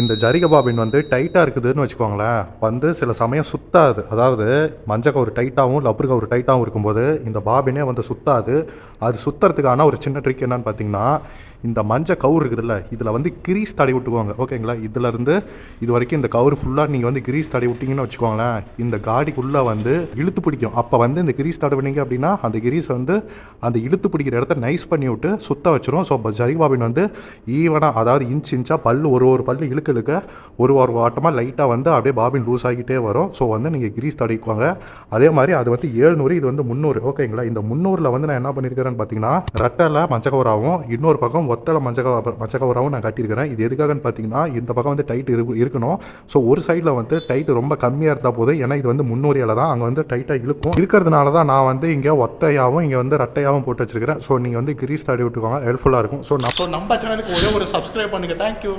இந்த ஜரிக பாபின் வந்து டைட்டாக இருக்குதுன்னு வச்சுக்கோங்களேன் வந்து சில சமயம் சுத்தாது. அதாவது மஞ்சக்க ஒரு டைட்டாகவும் லப்பர் ஒரு டைட்டாகவும் இருக்கும்போது இந்த பாபினே வந்து சுத்தாது. அது சுற்றுறதுக்கான ஒரு சின்ன ட்ரிக் என்னன்னு பார்த்தீங்கன்னா இந்த மஞ்சள் கவுர் இருக்குதுல்ல இதில் வந்து கிரீஸ் தடவி விட்டுக்குவாங்க ஓகேங்களா இதுலேருந்து இது வரைக்கும் இந்த கவுர் ஃபுல்லாக நீங்கள் வந்து கிரீஸ் தடவி விட்டிங்கன்னு வச்சுக்கோங்களேன் இந்த காடிக்குள்ளே வந்து இழுத்து பிடிக்கும். அப்போ வந்து இந்த கிரீஸ் தடவினீங்க அப்படின்னா அந்த கிரீஸ் வந்து அந்த இழுத்து பிடிக்கிற இடத்த நைஸ் பண்ணி விட்டு சுத்த வச்சிரும். ஸோ ஜரி பாபின் வந்து ஈவனாக அதாவது இன்ச் இன்ச்சாக பல் ஒரு ஒரு பல்லு இழுக்க இழுக்க ஒரு ஒரு வாட்டமாக லைட்டாக வந்து அப்படியே பாபின் லூஸ் ஆகிட்டே வரும். ஸோ வந்து நீங்கள் கிரீஸ் தடிக்குவாங்க அதே மாதிரி அது வந்து ஏழ்நூறு இது வந்து முந்நூறு. ஓகேங்களா இந்த முந்நூறில் வந்து நான் என்ன பண்ணியிருக்கிறேன்னு பார்த்தீங்கன்னா ரெட்டலை மஞ்சக்கவராகவும் இன்னொரு பக்கம் ஒத்தலை மஞ்சக்க மஞ்சக்கவராகவும் நான் கட்டியிருக்கிறேன். இது எதுக்காகன்னு பார்த்தீங்கன்னா இந்த பக்கம் வந்து டைட் இரு இருக்கணும். ஸோ ஒரு சைடில் வந்து டைட் ரொம்ப கம்மியாக இருந்தால் போதும். ஏன்னா இது வந்து முந்நூறு தான். அங்கே வந்து டைட்டாக இழுக்கும். இருக்கிறதுனால தான் நான் வந்து இங்கே ஒத்தையாகவும் இங்கே வந்து ரெட்டையாகவும் போட்டு வச்சிருக்கிறேன். ஸோ நீங்கள் வந்து கிரீஸ் தடி விட்டுக்கோங்க. ஹெல்ப்ஃபுல்லாக இருக்கும். ஸோ நான் நம்ம சேனலுக்கு ஒரே ஒரு சப்ஸ்கிரைப் பண்ணுங்கள் தேங்க்யூ